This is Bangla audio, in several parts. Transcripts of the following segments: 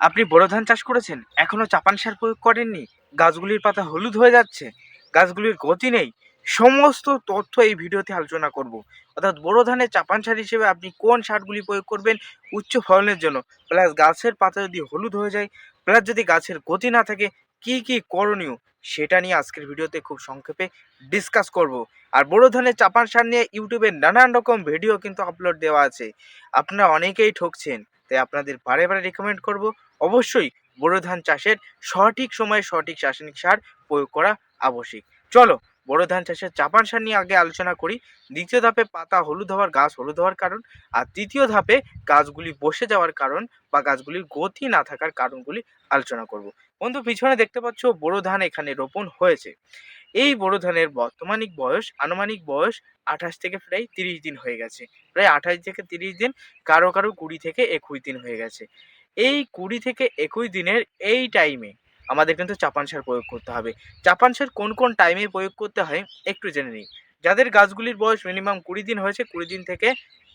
আপনি বোরো ধান চাষ করেছেন, এখনও চাপান সার প্রয়োগ করেননি, গাছগুলির পাতা হলুদ হয়ে যাচ্ছে, গাছগুলির গতি নেই, সমস্ত তথ্য এই ভিডিওতে আলোচনা করব। অর্থাৎ বোরো ধানের চাপান সার হিসেবে আপনি কোন সারগুলি প্রয়োগ করবেন উচ্চ ফলনের জন্য? প্লাস গাছের পাতা যদি হলুদ হয়ে যায়, প্লাস যদি গাছের গতি না থাকে, কি কি করণীয়? সেটা নিয়ে আজকের ভিডিওতে খুব সংক্ষেপে ডিসকাস করব। আর বোরো ধানের চাপান সার নিয়ে ইউটিউবে নানান রকম ভিডিও কিন্তু আপলোড দেওয়া আছে। আপনারা অনেকেই ঠকছেন। তাই আপনাদের বারে বারে রেকমেন্ড করব, অবশ্যই বোরো ধান চাষের সঠিক সময়ে সঠিক রাসায়নিক সার প্রয়োগ করা আবশ্যিক। চলো বোরো ধান চাষের চাপান সার নিয়ে আগে আলোচনা করি। দ্বিতীয় ধাপে পাতা হলুদ হওয়ার, গাছ হলুদ হওয়ার কারণ আর তৃতীয় ধাপে গাছগুলি বসে যাওয়ার কারণ বা গাছগুলির গতি না থাকার কারণগুলি আলোচনা করব। বন্ধু, পিছনে দেখতে পাচ্ছ বোরো ধান এখানে রোপণ হয়েছে। এই বোরো ধানের বর্তমানিক বয়স, আনুমানিক বয়স আঠাশ থেকে প্রায় তিরিশ দিন হয়ে গেছে। প্রায় আঠাশ থেকে তিরিশ দিন কারও কারও কুড়ি থেকে একুশ দিন হয়ে গেছে। এই কুড়ি থেকে একুশ দিনের এই টাইমে আমাদের কিন্তু চাপান সার প্রয়োগ করতে হবে। চাপান সার কোন কোন টাইমে প্রয়োগ করতে হয় একটু জেনে নিই। যাদের গাছগুলির বয়স মিনিমাম কুড়ি দিন হয়েছে, কুড়ি দিন থেকে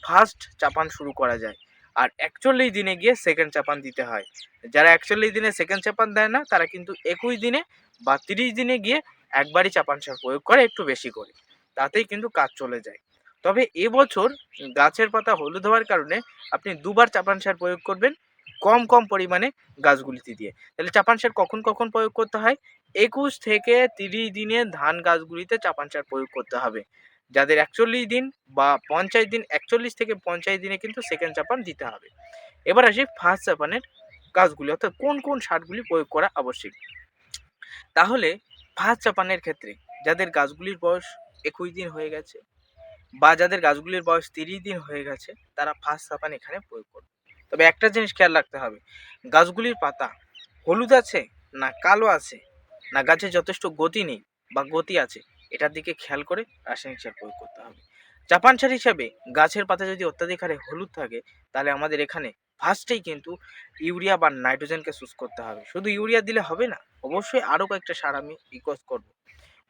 ফার্স্ট চাপান শুরু করা যায়। আর একচল্লিশ দিনে গিয়ে সেকেন্ড চাপান দিতে হয়। যারা একচল্লিশ দিনে সেকেন্ড চাপান দেয় না, তারা কিন্তু একুশ দিনে বা তিরিশ দিনে গিয়ে একবারই চাপান সার প্রয়োগ করে একটু বেশি করে, তাতেই কিন্তু কাজ চলে যায়। তবে এবছর গাছের পাতা হলুদ হওয়ার কারণে আপনি দুবার চাপান সার প্রয়োগ করবেন কম কম পরিমাণে গাছগুলিতে দিয়ে। তাহলে চাপান সার কখন কখন প্রয়োগ করতে হয়? একুশ থেকে তিরিশ দিনে ধান গাছগুলিতে চাপান সার প্রয়োগ করতে হবে। যাদের একচল্লিশ দিন বা পঞ্চাশ দিন, একচল্লিশ থেকে পঞ্চাশ দিনে কিন্তু সেকেন্ড চাপান দিতে হবে। এবার আসি ফার্স্ট চাপানের গাছগুলি, অর্থাৎ কোন কোন সারগুলি প্রয়োগ করা আবশ্যিক? তাহলে ফার্স্ট চাপানের ক্ষেত্রে যাদের গাছগুলির বয়স একুশ দিন হয়ে গেছে বা যাদের গাছগুলির বয়স তিরিশ দিন হয়ে গেছে, তারা ফার্স্ট চাপান এখানে প্রয়োগ করবে। তবে একটা জিনিস খেয়াল রাখতে হবে, গাছগুলির পাতা হলুদ আছে না কালো আছে, না গাছে যথেষ্ট গতি নেই বা গতি আছে, এটার দিকে খেয়াল করে রাসায়নিক সার প্রয়োগ করতে হবে। চাপান সার হিসাবে গাছের পাতা যদি অত্যাধিক হারে হলুদ থাকে, তাহলে আমাদের এখানে ফার্স্টেই কিন্তু ইউরিয়া বা নাইট্রোজেনকে চুজ করতে হবে। শুধু ইউরিয়া দিলে হবে না অবশ্যই আরও কয়েকটা সার আমি রিকোয়েস্ট করব।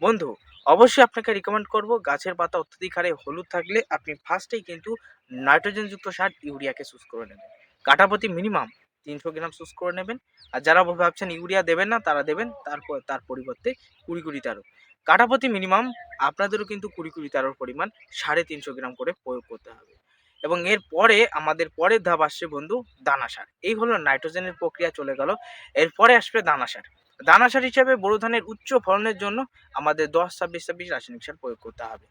বন্ধু, অবশ্যই আপনাকে রিকমেন্ড করব গাছের পাতা অত্যাধিক হারে হলুদ থাকলে আপনি ফার্স্টেই কিন্তু নাইট্রোজেনযুক্ত সার ইউরিয়াকে চুজ করে নেবেন। কাঠাপতি মিনিমাম তিনশো গ্রাম চুজ করে নেবেন। আর যারা ভাবছেন ইউরিয়া দেবেন না, তারা দেবেন। তারপর, তার পরিবর্তে কুড়ি কুড়ি তেরো কাঠাপতি মিনিমাম আপনাদেরও কিন্তু কুড়ি কুড়ি তেরোর পরিমাণ সাড়ে তিনশো গ্রাম করে প্রয়োগ করতে হবে। এবং এর পরে আমাদের পরের ধাপ আসছে বন্ধু, দানা সার। এই হলো নাইট্রোজেনের প্রক্রিয়া চলে গেল। এরপরে আসবে দানা সার। দানা সার হিসাবে বোরো ধানের উচ্চ ফলনের জন্য আমাদের দশ, ছাব্বিশ ছাব্বিশ রাসায়নিক সার প্রয়োগ করতে হবে।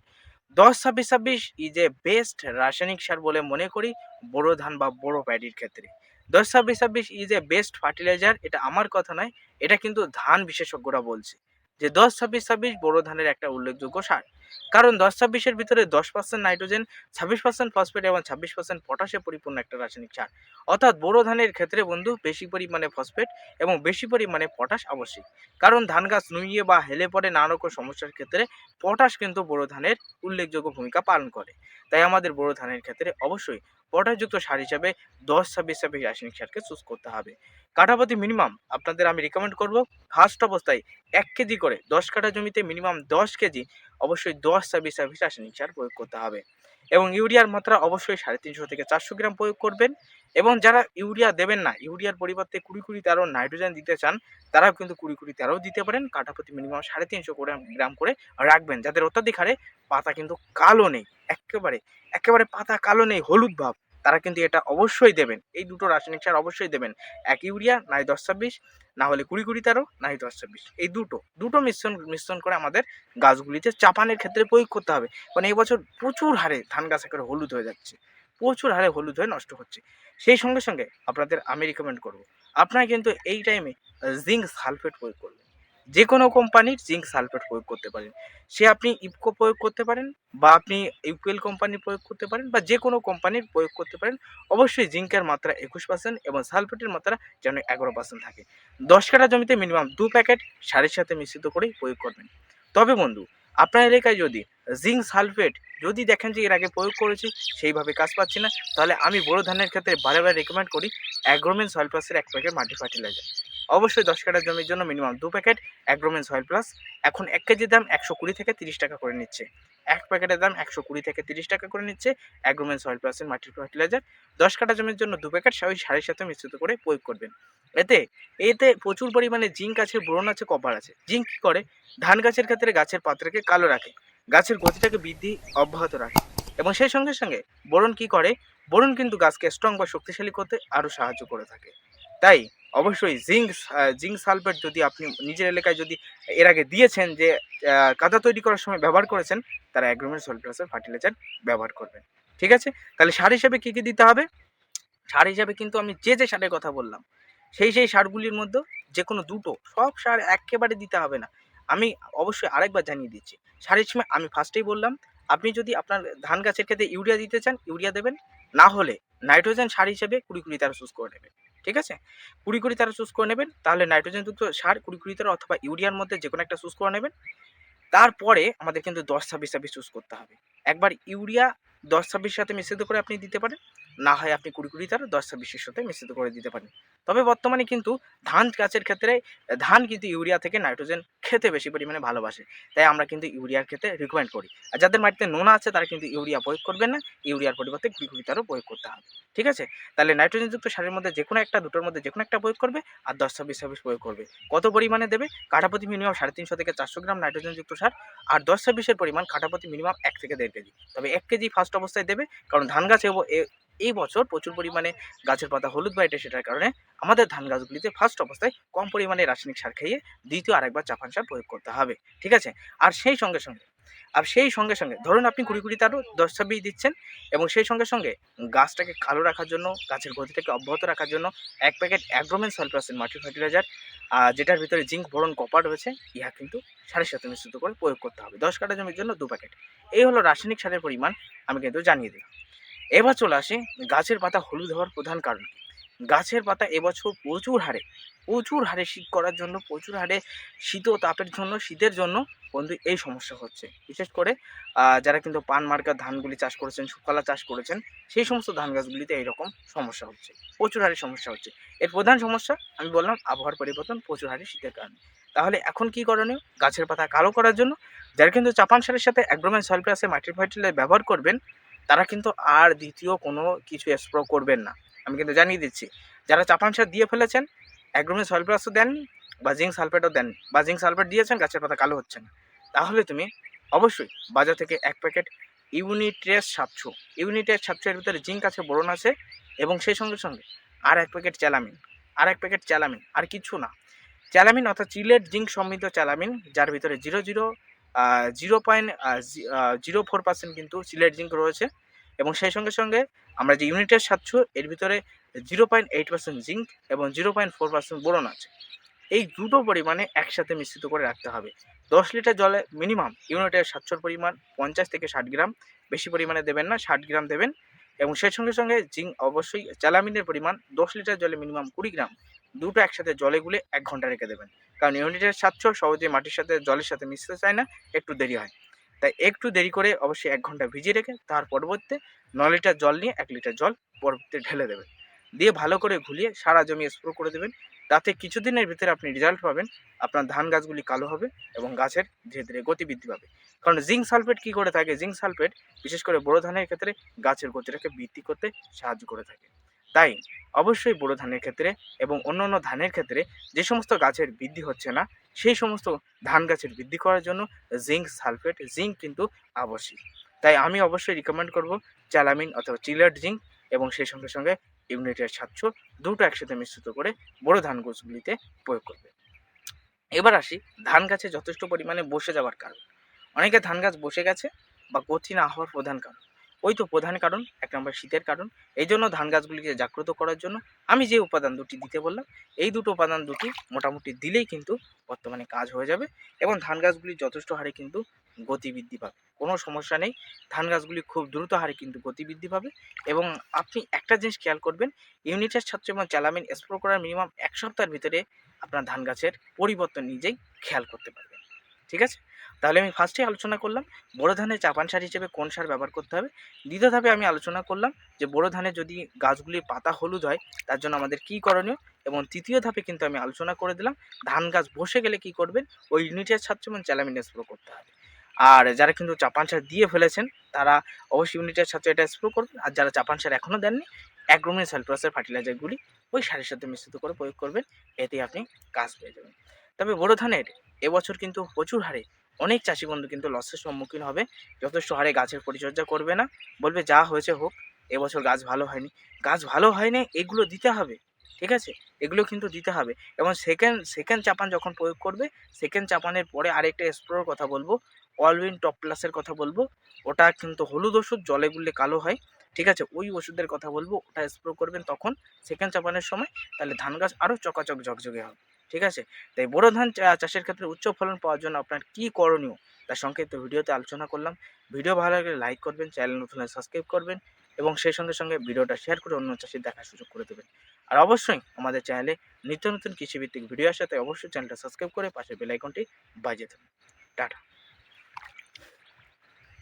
দশ, ছাব্বিশ ছাব্বিশ ইজ এ বেস্ট রাসায়নিক সার বলে মনে করি বোরো ধান বা বোরো প্যাডির ক্ষেত্রে। দশ, ছাব্বিশ ছাব্বিশ ইজ এ বেস্ট ফার্টিলাইজার এটা আমার কথা নয়, এটা কিন্তু ধান বিশেষজ্ঞরা বলছে। যে দশ, ছাব্বিশ ছাব্বিশ বোরো ধানের একটা উল্লেখযোগ্য সার। কারণ দশ ছাব্বিশের ভিতরে দশ পার্সেন্ট নাইট্রোজেন, ছাব্বিশ পার্সেন্ট ফসফেট এবং ছাব্বিশ পার্সেন্ট পটাশে পরিপূর্ণ একটা রাসায়নিক সার। অর্থাৎ বোরো ধানের ক্ষেত্রে বন্ধু বেশি পরিমাণে ফসফেট এবং বেশি পরিমাণে পটাশ আবশ্যিক। কারণ ধান গাছ নুইয়ে বা হেলে পড়ে নানা রকম সমস্যার ক্ষেত্রে পটাশ কিন্তু বোরো ধানের উল্লেখযোগ্য ভূমিকা পালন করে। তাই আমাদের বোরো ধানের ক্ষেত্রে অবশ্যই পটাশযুক্ত সার হিসাবে দশ ছাব্বিশ ছাব্বিশ রাসায়নিক সারকে চুজ করতে হবে। কাঠাপতি মিনিমাম আপনাদের আমি রিকমেন্ড করব ফার্স্ট অবস্থায় এক কেজি করে দশ কাঠা জমিতে মিনিমাম দশ কেজি অবশ্যই দশ ছাব্বিশ ছাব্বিশ রাসায়নিক সার প্রয়োগ করতে হবে। এবং ইউরিয়ার মাত্রা অবশ্যই সাড়ে তিনশো থেকে চারশো গ্রাম প্রয়োগ করবেন। এবং যারা ইউরিয়া দেবেন না, ইউরিয়ার পরিবর্তে কুড়ি কুড়ি তেরো নাইট্রোজেন দিতে চান, তারাও কিন্তু কুড়ি কুড়ি তেরো দিতে পারেন। কাঠাপতি মিনিমাম সাড়ে তিনশো গ্রাম করে রাখবেন। যাদের অত্যাধিক হারে পাতা কিন্তু কালো নেই, একেবারে একেবারে পাতা কালো নেই, হলুদ ভাব। তারা কিন্তু এটা অবশ্যই দেবেন। এই দুটো রাসায়নিক সার অবশ্যই দেবেন। এক ইউরিয়া, নাই দশ ছাব্বিশ, না হলে কুড়ি কুড়ি তেরো, নাই দশ ছাব্বিশ। এই দুটো দুটো মিশ্রণ মিশ্রণ করে আমাদের গাছগুলিতে চাপানের ক্ষেত্রে প্রয়োগ করতে হবে। কারণ এই বছর প্রচুর হারে ধান গাছ একেবারে হলুদ হয়ে যাচ্ছে। প্রচুর হারে হলুদ হয়ে নষ্ট হচ্ছে। সেই সঙ্গে সঙ্গে আপনাদের আমি রিকমেন্ড করব। আপনারা কিন্তু এই টাইমে জিঙ্ক সালফেট প্রয়োগ করবেন। যে কোনো কোম্পানির জিঙ্ক সালফেট প্রয়োগ করতে পারেন। সে আপনি ইপকো প্রয়োগ করতে পারেন বা আপনি ইউপিএল কোম্পানির প্রয়োগ করতে পারেন বা যে কোনো কোম্পানির প্রয়োগ করতে পারেন, অবশ্যই জিঙ্কের মাত্রা একুশ পার্সেন্ট এবং সালফেটের মাত্রা যেন এগারো পার্সেন্ট থাকে। দশ কাঠা জমিতে মিনিমাম দু প্যাকেট সারের সাথে মিশ্রিত করেই প্রয়োগ করবেন। তবে বন্ধু, আপনার এলাকায় যদি জিঙ্ক সালফেট যদি দেখেন যে এর আগে প্রয়োগ করেছি, সেইভাবে কাজ পাচ্ছি না, তাহলে আমি বড় ধানের ক্ষেত্রে বারে বারে রেকমেন্ড করি অ্যাগ্রোমেন সয়েল প্লাসের এক প্যাকেট মাটি ফার্টিলাইজার অবশ্যই দশ কাঠার জমির জন্য মিনিমাম দু প্যাকেট অ্যাগ্রোমেন সয়েল প্লাস এখন এক কেজির দাম একশো কুড়ি থেকে তিরিশ টাকা করে নিচ্ছে। এক প্যাকেটের দাম একশো কুড়ি থেকে তিরিশ টাকা করে নিচ্ছে অ্যাগ্রোমেন সয়েল প্লাসের মাটির ফার্টিলাইজার দশ কাঠা জমির জন্য দু প্যাকেট ওই সাড়ে সাথে মিশ্রিত করে প্রয়োগ করবেন। এতে এতে প্রচুর পরিমাণে জিঙ্ক আছে, বোরন আছে কপার আছে। জিঙ্ক কী করে? ধান গাছের ক্ষেত্রে গাছের পাত্রকে কালো রাখে। গাছের গতিটাকে বৃদ্ধি অব্যাহত রাখে। এবং সেই সঙ্গে সঙ্গে বোরন কি করে? বোরন কিন্তু গাছকে স্ট্রং বা শক্তিশালী করতে আরও সাহায্য করে থাকে। তাই অবশ্যই জিঙ্ক জিঙ্ক সালফেট যদি আপনি নিজের এলাকায় যদি এর আগে দিয়েছেন যে কাদা তৈরি করার সময় ব্যবহার করেছেন, তারা অ্যাগ্রোমেন্ট সলপ্লাসের ফার্টিলাইজার ব্যবহার করবেন। ঠিক আছে? তাহলে সার হিসাবে কী কী দিতে হবে? সার হিসাবে কিন্তু আমি যে যে সারের কথা বললাম, সেই সেই সারগুলির মধ্যে যে কোনো দুটো, সব সার একেবারে দিতে হবে না। আমি অবশ্যই আরেকবার জানিয়ে দিচ্ছি, সারের সময় আমি ফার্স্টেই বললাম, আপনি যদি আপনার ধান গাছের ক্ষেত্রে ইউরিয়া দিতে চান, ইউরিয়া দেবেন, না হলে নাইট্রোজেন সার হিসেবে কুড়ি কুড়ি তারা চুজ করে নেবেন। ঠিক আছে? কুড়ি কুড়ি তারা চুজ করে নেবেন, তাহলে নাইট্রোজেনযুক্ত সার কুড়ি কুড়ি তারা অথবা ইউরিয়ার মধ্যে যে কোনো একটা চুজ করে নেবেন। তারপরে আমাদের কিন্তু দশ ছাব্বিশ ছাব্বিশ চুজ করতে হবে। একবার ইউরিয়া দশ ছাব্বিশ সাথে মিশ্রিত করে আপনি দিতে পারেন। না হয় আপনি কুড়ি কুড়ি তার দশ ছাব্বিশের সাথে মিশ্রিত করে দিতে পারেন। তবে বর্তমানে কিন্তু ধান গাছের ক্ষেত্রে ধান কিন্তু ইউরিয়া থেকে নাইট্রোজেন খেতে বেশি পরিমাণে ভালোবাসে। তাই আমরা কিন্তু ইউরিয়ার ক্ষেত্রে রিকমেন্ড করি। আর যাদের মাটিতে নোনা আছে, তারা কিন্তু ইউরিয়া প্রয়োগ করবেন না, ইউরিয়ার পরিবর্তে কুড়ি কুড়ি তারও প্রয়োগ করতে হবে। ঠিক আছে? তাহলে নাইট্রোজেনযুক্ত সারের মধ্যে যে কোনো একটা, দুটোর মধ্যে যে কোনো একটা প্রয়োগ করবে আর দশ ছাব্বিশ ছাব্বিশ প্রয়োগ করবে। কত পরিমাণে দেবে? কাঠাপতি মিনিমাম সাড়ে তিনশো থেকে চারশো গ্রাম নাইট্রোজেনযুক্ত সার আর দশ ছাব্বিশের পরিমাণ কাঠাপতি মিনিমাম এক থেকে দেড় কেজি। তবে এক কেজি ফার্স্ট অবস্থায় দেবে, কারণ ধান গাছ এই বছর প্রচুর পরিমাণে গাছের পাতা হলুদ বাইটে সেটার কারণে আমাদের ধান গাছগুলিতে ফার্স্ট অবস্থায় কম পরিমাণে রাসায়নিক সার খাইয়ে দ্বিতীয় আরেকবার চাপান সার প্রয়োগ করতে হবে, ঠিক আছে? আর সেই সঙ্গে সঙ্গে, আর সেই সঙ্গে সঙ্গে, ধরুন আপনি কুড়ি কুড়ি তারও দশ ছাব্বিশ দিচ্ছেন এবং সেই সঙ্গে সঙ্গে গাছটাকে কালো রাখার জন্য, গাছের গতিটাকে অব্যাহত রাখার জন্য এক প্যাকেট অ্যাগ্রোমেন সয়েল পার্সেন্ট মাটির ফার্টিলাইজার যেটার ভিতরে জিঙ্ক বোরন কপার রয়েছে, ইহা কিন্তু সাড়ে সাথে মিশ্রিত করে প্রয়োগ করতে হবে। দশ কাঠা জমির জন্য দু প্যাকেট এই হলো রাসায়নিক সারের পরিমাণ, আমি কিন্তু জানিয়ে দিলাম। এবার চলে আসে গাছের পাতা হলুদ হওয়ার প্রধান কারণ গাছের পাতা এবছর প্রচুর হারে প্রচুর হারে শীত করার জন্য, প্রচুর হারে শীত ও তাপের জন্য, শীতের জন্য বন্ধু এই সমস্যা হচ্ছে। বিশেষ করে যারা কিন্তু পান মার্কার ধানগুলি চাষ করেছেন, শুকালা চাষ করেছেন, সেই সমস্ত ধান গাছগুলিতে এইরকম সমস্যা হচ্ছে, প্রচুর হারে সমস্যা হচ্ছে। এর প্রধান সমস্যা আমি বললাম আবহাওয়ার পরিবর্তন প্রচুর হারে শীতের কারণে। তাহলে এখন কি করণীয়? গাছের পাতা কালো করার জন্য, যারা কিন্তু চাপান সারের সাথে অ্যাগ্রোম্যান সয়েল প্লাসে মাটির ফার্টিলাইজার ব্যবহার করবেন তারা কিন্তু আর দ্বিতীয় কোনো কিছু স্প্রো করবেন না। আমি কিন্তু জানিয়ে দিচ্ছি, যারা চাপান সার দিয়ে ফেলেছেন অ্যাগ্রোম্যান সয়েল প্লাসও দেননি বা জিঙ্ক সালফেটও দেননি বা জিঙ্ক সালফেট দিয়েছেন, গাছের পাতা কালো হচ্ছে না। তাহলে তুমি অবশ্যই বাজার থেকে এক প্যাকেট ইউনিট্রেস সাতশো ইউনিটের সাতশোর ভিতরে জিঙ্ক আছে, বোরন আছে এবং সেই সঙ্গে সঙ্গে আর এক প্যাকেট চ্যালামিন, আর এক প্যাকেট চ্যালামিন, আর কিছু না। চ্যালামিন অর্থাৎ চিলেট জিঙ্ক সমৃদ্ধ চ্যালামিন, যার ভিতরে zero zero zero point zero four percent কিন্তু সিলেট জিঙ্ক রয়েছে এবং সেই সঙ্গে সঙ্গে আমরা যে ইউনিটের সাতশো এর ভিতরে zero point eight percent zinc এবং zero point four percent boron আছে। এই দুটো পরিমাণে একসাথে মিশ্রিত করে রাখতে হবে। দশ লিটার জলে মিনিমাম ইউনিটের সাতশোর পরিমাণ পঞ্চাশ থেকে ষাট গ্রাম, বেশি পরিমাণে দেবেন না, ষাট গ্রাম দেবেন এবং সেই সঙ্গে সঙ্গে জিঙ্ক অবশ্যই চ্যালামিনের পরিমাণ দশ লিটার জলে মিনিমাম কুড়ি গ্রাম দুটো একসাথে জলে গুলে এক ঘণ্টা রেখে দেবেন। কারণ ইউনিটের সাতশো সহজে মাটির সাথে, জলের সাথে মিশতে চায় না, একটু দেরি হয়। তাই একটু দেরি করে অবশ্যই এক ঘণ্টা ভিজিয়ে রেখে, তার পরবর্তীতে ন লিটার জল নিয়ে এক লিটার জল পরবর্তীতে ঢেলে দেবেন। দিয়ে ভালো করে ঘুলিয়ে সারা জমি স্প্রো করে দেবেন। তাতে কিছুদিনের ভিতরে আপনি রেজাল্ট পাবেন, আপনার ধান গাছগুলি কালো হবে এবং গাছের ধীরে ধীরে গতি বৃদ্ধি পাবে। কারণ জিঙ্ক সালফেট কী করে থাকে? জিঙ্ক সালফেট বিশেষ করে বড় ধানের ক্ষেত্রে গাছের গতিটাকে বৃদ্ধি করতে সাহায্য করে থাকে। তাই অবশ্যই বড় ধানের ক্ষেত্রে এবং অন্য অন্য ধানের ক্ষেত্রে যে সমস্ত গাছের বৃদ্ধি হচ্ছে না, সেই সমস্ত ধান গাছের বৃদ্ধি করার জন্য জিঙ্ক সালফেট জিঙ্ক কিন্তু আবশ্যিক। তাই আমি অবশ্যই রিকমেন্ড করব চ্যালামিন অথবা চিলার জিঙ্ক এবং সেই সঙ্গে সঙ্গে ইউনিটের সাতশো দুটো একসাথে মিশ্রিত করে বড় ধান গাছগুলিতে প্রয়োগ করবে। এবার আসি ধান গাছে যথেষ্ট পরিমাণে বসে যাওয়ার কারণ। অনেকে ধান গাছ বসে গেছে বা গতি না প্রধান কারণ। ওই তো প্রধান কারণ, এক নম্বর শীতের কারণ। এই জন্য ধান গাছগুলিকে জাগ্রত করার জন্য আমি যে উপাদান দুটি দিতে বললাম, এই দুটো উপাদান দুটি মোটামুটি দিলেই কিন্তু বর্তমানে কাজ হয়ে যাবে এবং ধান গাছগুলি যথেষ্ট হারে কিন্তু গতি বৃদ্ধি পাবে। কোনো সমস্যা নেই, ধান গাছগুলি খুব দ্রুত হারে কিন্তু গতি বৃদ্ধি পাবে এবং আপনি একটা জিনিস খেয়াল করবেন, ইউনিটের ছাত্র এবং চ্যালামিন স্প্রো করার মিনিমাম এক সপ্তাহের ভিতরে আপনার ধান গাছের পরিবর্তন নিজেই খেয়াল করতে পারবেন। ঠিক আছে? তাহলে আমি ফার্স্টেই আলোচনা করলাম, বোরো ধানে চাপান সার হিসেবে কোন সার ব্যবহার করতে হবে? দ্বিতীয় ধাপে আমি আলোচনা করলাম যে বোরো ধানে যদি গাছগুলির পাতা হলুদ হয়, তার জন্য আমাদের কী করণীয়? এবং তৃতীয় ধাপে কিন্তু আমি আলোচনা করে দিলাম, ধান গাছ বসে গেলে কি করবেন? ওই ইউনিটের ছাত্র এবং চ্যালামিন স্প্রো করতে হবে। আর যারা কিন্তু চাপান সার দিয়ে ফেলেছেন, তারা অবশ্যই ইউনিটের ছাত্র এটা স্প্রো করবেন। আর যারা চাপান সার এখনও দেননি, অ্যাগ্রোমিন সালপ্রাসের ফার্টিলাইজারগুলি ওই সারের সাথে মিশ্রিত করে প্রয়োগ করবেন, এতে আপনি গাছ পেয়ে যাবেন। তবে বোরো ধানের এবছর কিন্তু প্রচুর হারে অনেক চাষি বন্ধু কিন্তু লসের সম্মুখীন হবে। যথেষ্ট হারে গাছের পরিচর্যা করবে না। বলবে, যা হয়েছে হোক, এবছর গাছ ভালো হয়নি। গাছ ভালো হয়নি, এগুলো দিতে হবে, ঠিক আছে? এগুলো কিন্তু দিতে হবে। এবং সেকেন্ড সেকেন্ড চাপান যখন প্রয়োগ করবে সেকেন্ড চাপানের পরে আরেকটা স্প্রোর কথা বলব অলউইন টপ প্লাসের কথা বলব। ওটা কিন্তু হলুদ ওষুধ, জলে গুললে কালো হয়, ঠিক আছে? ওই ওষুধের কথা বলব, ওটা স্প্রো করবেন তখন সেকেন্ড চাপানের সময়। তাহলে ধান গাছ আরও চকাচক ঝকঝকে হবে। ঠিক আছে? তাই বোরো ধান চাষের ক্ষেত্রে উচ্চ ফলন পাওয়ার জন্য আপনার কি করণীয়? তার সংক্ষিপ্ত ভিডিওতে আলোচনা করলাম। ভিডিও ভালো লাগলে লাইক করবেন চ্যানেল নতুন সাবস্ক্রাইব করবেন এবং সেই সঙ্গে সঙ্গে ভিডিওটা শেয়ার করে অন্য চাষির দেখার সুযোগ করে দেবেন। আর অবশ্যই আমাদের চ্যানেলে নিত্য নতুন কৃষিভিত্তিক ভিডিও আসে তাই অবশ্যই চ্যানেলটা সাবস্ক্রাইব করে পাশে বেলাইকনটি বাজিয়ে দেবেন। টাটা।